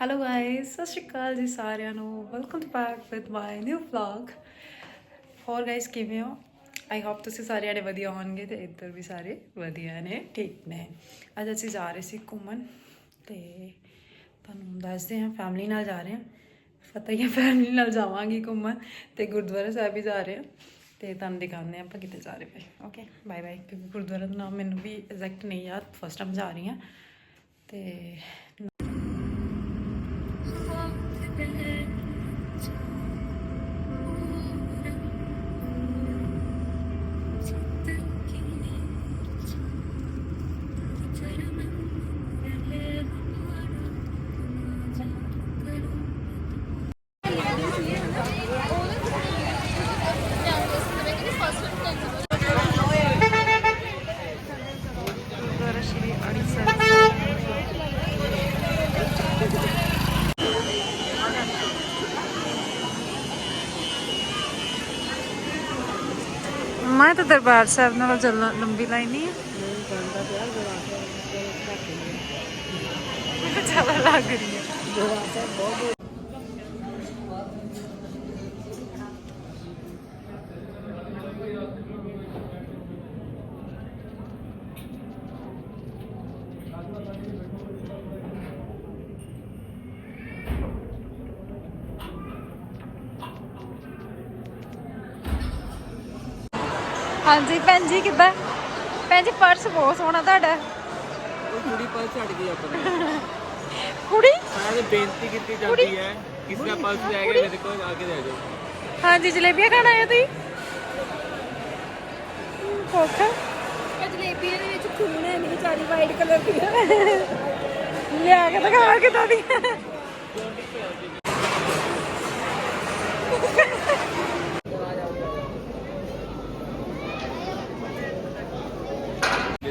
Hello guys ਸਤਿ ਸ਼੍ਰੀ ਅਕਾਲ ਜੀ ਸਾਰਿਆਂ ਨੂੰ। Welcome back with my new vlog ਹੋਰ ਗਾਇਸ ਕਿਵੇਂ ਹੋ? ਆਈ ਹੋਪ ਤੁਸੀਂ ਸਾਰੇ ਆੜੇ ਵਧੀਆ ਹੋਣਗੇ ਤੇ ਇੱਧਰ ਵੀ ਸਾਰੇ ਵਧੀਆ ਨੇ। ਠੀਕ ਨੇ। ਅੱਜ ਅਸੀਂ ਜਾ ਰਹੇ ਸੀ ਘੁੰਮਣ ਤੇ ਤੁਹਾਨੂੰ ਦੱਸਦੇ ਹਾਂ ਫੈਮਿਲੀ ਨਾਲ ਜਾ ਰਹੇ ਹਾਂ। ਪਤਾ ਹੀ ਹੈ ਫੈਮਿਲੀ ਨਾਲ ਜਾਵਾਂਗੀ ਘੁੰਮਣ ਤੇ ਗੁਰਦੁਆਰਾ ਸਾਹਿਬ ਵੀ ਜਾ ਰਹੇ ਹਾਂ। ਤੇ ਤੁਹਾਨੂੰ ਦਿਖਾਉਂਦੇ ਹਾਂ ਆਪਾਂ ਕਿਤੇ ਜਾ ਰਹੇ ਪਏ। ਓਕੇ ਬਾਏ ਬਾਏ ਕਿਉਂਕਿ ਗੁਰਦੁਆਰਾ ਦਾ ਨਾਮ ਮੈਨੂੰ ਵੀ ਐਗਜ਼ੈਕਟ ਨਹੀਂ ਯਾਦ ਫਸਟ ਟਾਈਮ ਜਾ ਰਹੀ ਹਾਂ। ਤੇ ਮੈਂ ਤਾਂ ਦਰਬਾਰ ਸਾਹਿਬ ਨਾਲ ਚੱਲਣਾ ਲੰਬੀ ਲਾਈਨ ਨਹੀਂ ਹੈ। ਜ਼ਿਆਦਾ ਲੱਗ ਰਹੀ ਹੈ। ਹਾਂਜੀ ਭੈਣ ਜੀ ਕਿੱਦਾਂ? ਭੈਣ ਜੀ ਪਰਸ ਬਹੁਤ ਸੋਹਣਾ ਤੁਹਾਡਾ। ਉਹ ਕੁੜੀ ਪਲ ਛੱਡ ਗਈ ਆਪਣਾ। ਕੁੜੀ? ਸਾਰੇ ਬੇਨਤੀ ਕੀਤੀ ਜਾਂਦੀ ਹੈ ਕਿਸੇ ਦਾ ਪਲਸ ਲੈ ਕੇ ਮੇਰੇ ਕੋਲ ਆ ਕੇ ਦੇ ਦਿਓ ਹਾਂਜੀ ਜਲੇਬੀਆਂ ਖਾਣ ਆਏ ਤੁਸੀਂ? ਕੋਖਾ ਜਲੇਬੀਆਂ ਦੇ ਵਿੱਚ ਖੂਨ ਹੈ ਨਹੀਂ ਵਿਚਾਰੀ ਵਾਈਟ ਕਲਰ ਦੀ ਲਿਆ ਕੇ ਦਿਖਾ ਕਿਦਾਂ ਦੀ।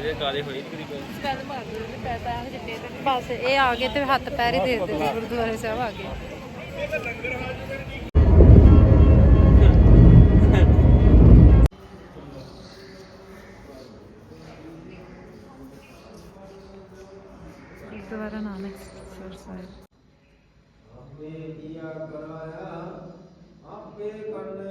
ਮੇਰੇ ਕਾਲੇ ਹੋਈ ਕੁੜੀ ਕੋਲ ਸਪੈਲ ਮਾਰ ਦੋ ਨੇ ਪੈਸਾ ਆ ਜਿੱਤੇ ਤੇ ਬਸ ਇਹ ਆ ਗਏ ਤੇ ਹੱਥ ਪੈਰ ਹੀ ਦੇ ਦਿੱਤੇ ਗੁਰਦੁਆਰੇ ਸਾਹਿਬ ਆ ਗਏ। ਗੁਰਦੁਆਰਾ ਨਾਨਕ ਸਰ ਸਾਹਿਬ। ਆਪੇ ਕੀਆ ਕਰਾਇਆ ਆਪੇ ਕਰਨੇ